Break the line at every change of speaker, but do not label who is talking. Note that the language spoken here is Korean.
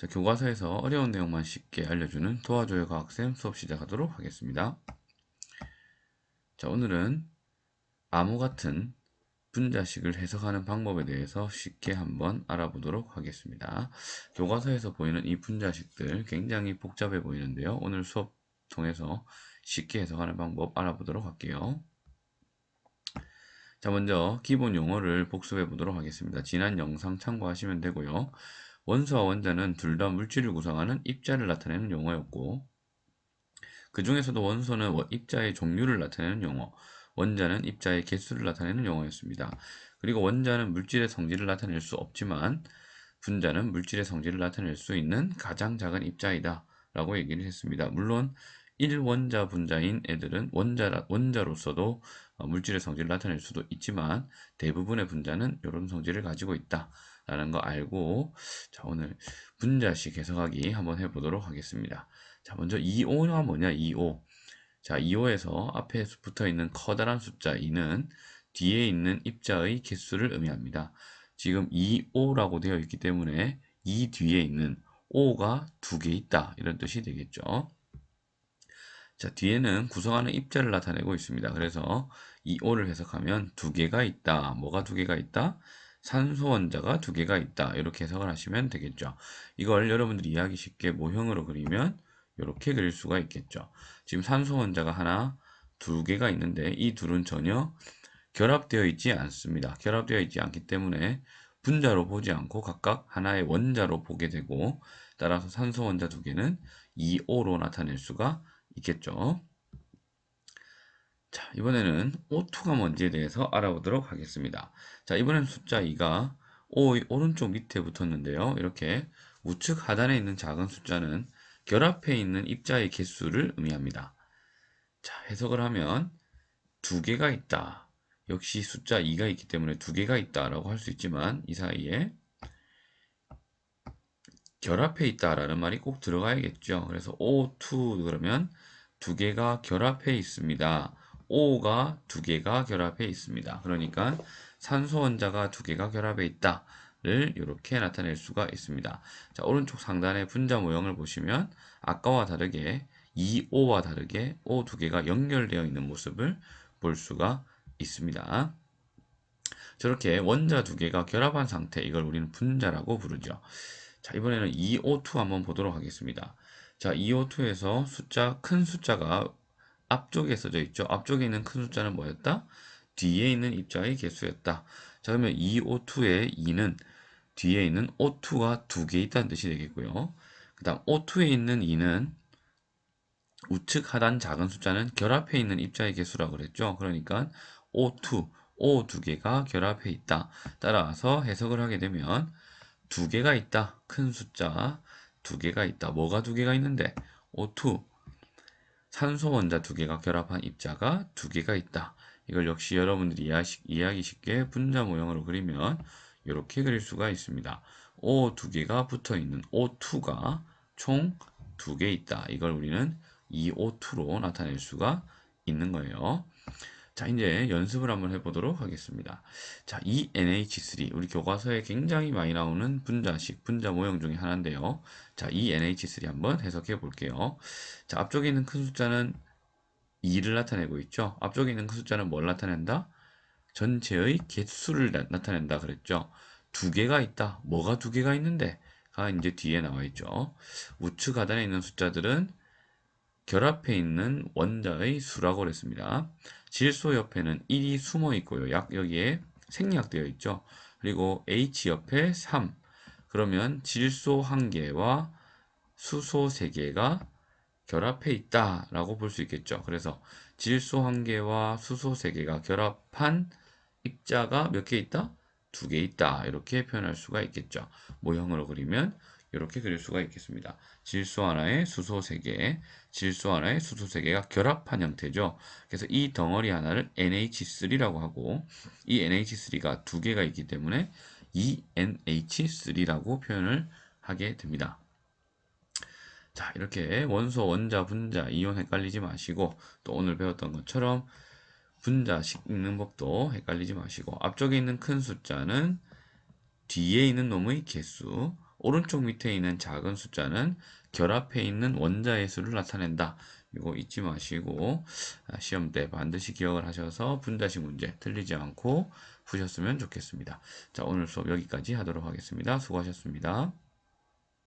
자, 교과서에서 어려운 내용만 쉽게 알려주는 도와줘요 과학쌤 수업 시작하도록 하겠습니다. 자, 오늘은 암호 같은 분자식을 해석하는 방법에 대해서 쉽게 한번 알아보도록 하겠습니다. 교과서에서 보이는 이 분자식들 굉장히 복잡해 보이는데요. 오늘 수업 통해서 쉽게 해석하는 방법 알아보도록 할게요. 자, 먼저 기본 용어를 복습해 보도록 하겠습니다. 지난 영상 참고하시면 되고요. 원소와 원자는 둘 다 물질을 구성하는 입자를 나타내는 용어였고 그 중에서도 원소는 입자의 종류를 나타내는 용어, 원자는 입자의 개수를 나타내는 용어였습니다. 그리고 원자는 물질의 성질을 나타낼 수 없지만 분자는 물질의 성질을 나타낼 수 있는 가장 작은 입자이다 라고 얘기를 했습니다. 물론 1원자 분자인 애들은 원자, 원자로서도 어, 물질의 성질을 나타낼 수도 있지만 대부분의 분자는 이런 성질을 가지고 있다 라는 거 알고 자 오늘 분자식 해석하기 한번 해보도록 하겠습니다. 자 먼저 2호가 뭐냐 2호 자 2호에서 앞에 붙어 있는 커다란 숫자 2는 뒤에 있는 입자의 개수를 의미합니다. 지금 2호라고 되어 있기 때문에 이 뒤에 있는 5가 두 개 있다 이런 뜻이 되겠죠. 자, 뒤에는 구성하는 입자를 나타내고 있습니다. 그래서 이 O를 해석하면 두 개가 있다. 뭐가 두 개가 있다? 산소 원자가 두 개가 있다. 이렇게 해석을 하시면 되겠죠. 이걸 여러분들이 이해하기 쉽게 모형으로 그리면 이렇게 그릴 수가 있겠죠. 지금 산소 원자가 하나, 두 개가 있는데 이 둘은 전혀 결합되어 있지 않습니다. 결합되어 있지 않기 때문에 분자로 보지 않고 각각 하나의 원자로 보게 되고 따라서 산소 원자 두 개는 2O로 나타낼 수가 있겠죠. 자, 이번에는 O2가 뭔지에 대해서 알아보도록 하겠습니다. 자, 이번엔 숫자 2가 O의 오른쪽 밑에 붙었는데요. 이렇게 우측 하단에 있는 작은 숫자는 결합해 있는 입자의 개수를 의미합니다. 자, 해석을 하면 두 개가 있다. 역시 숫자 2가 있기 때문에 두 개가 있다라고 할 수 있지만 이 사이에 결합해 있다라는 말이 꼭 들어가야겠죠. 그래서 O2 그러면 두 개가 결합해 있습니다. O가 두 개가 결합해 있습니다. 그러니까 산소 원자가 두 개가 결합해 있다 를 이렇게 나타낼 수가 있습니다. 자, 오른쪽 상단의 분자 모형을 보시면 아까와 다르게 2O와 다르게 O 두 개가 연결되어 있는 모습을 볼 수가 있습니다. 저렇게 원자 두 개가 결합한 상태, 이걸 우리는 분자라고 부르죠. 자, 이번에는 2O2 한번 보도록 하겠습니다. 자, 2O2에서 숫자, 큰 숫자가 앞쪽에 써져 있죠. 앞쪽에 있는 큰 숫자는 뭐였다? 뒤에 있는 입자의 개수였다. 자, 그러면 2O2의 2는 뒤에 있는 O2가 두 개 있다는 뜻이 되겠고요. 그 다음 O2에 있는 2는 우측 하단 작은 숫자는 결합해 있는 입자의 개수라고 그랬죠. 그러니까 O2, O 두 개가 결합해 있다. 따라서 해석을 하게 되면 두 개가 있다. 큰 숫자 두 개가 있다. 뭐가 두 개가 있는데? O2. 산소 원자 두 개가 결합한 입자가 두 개가 있다. 이걸 역시 여러분들이 이해하기 쉽게 분자 모형으로 그리면 이렇게 그릴 수가 있습니다. O 두 개가 붙어 있는 O2가 총 두 개 있다. 이걸 우리는 2O2로 나타낼 수가 있는 거예요. 자, 이제 연습을 한번 해보도록 하겠습니다. 자, 이 NH3, 우리 교과서에 굉장히 많이 나오는 분자식, 분자 모형 중에 하나인데요. 자, 이 NH3 한번 해석해 볼게요. 자, 앞쪽에 있는 큰 숫자는 2를 나타내고 있죠. 앞쪽에 있는 큰 숫자는 뭘 나타낸다? 전체의 개수를 나, 타낸다 그랬죠. 두 개가 있다. 뭐가 두 개가 있는데? 가 이제 뒤에 나와 있죠. 우측 하단에 있는 숫자들은 결합해 있는 원자의 수라고 그랬습니다. 질소 옆에는 1이 숨어 있고요. 약 여기에 생략되어 있죠. 그리고 H 옆에 3. 그러면 질소 1개와 수소 3개가 결합해 있다 라고 볼 수 있겠죠. 그래서 질소 1개와 수소 3개가 결합한 입자가 몇 개 있다? 두 개 있다. 이렇게 표현할 수가 있겠죠. 모형으로 그리면 이렇게 그릴 수가 있겠습니다. 질소 하나에 수소 3개, 질소 하나에 수소 3개가 결합한 형태죠. 그래서 이 덩어리 하나를 NH3라고 하고 이 NH3가 두 개가 있기 때문에 ENH3라고 표현을 하게 됩니다. 자, 이렇게 원소, 원자, 분자, 이온 헷갈리지 마시고 또 오늘 배웠던 것처럼 분자 식 읽는 법도 헷갈리지 마시고 앞쪽에 있는 큰 숫자는 뒤에 있는 놈의 개수, 오른쪽 밑에 있는 작은 숫자는 결합해 있는 원자의 수를 나타낸다. 이거 잊지 마시고 아, 시험 때 반드시 기억을 하셔서 분자식 문제 틀리지 않고 푸셨으면 좋겠습니다. 자, 오늘 수업 여기까지 하도록 하겠습니다. 수고하셨습니다.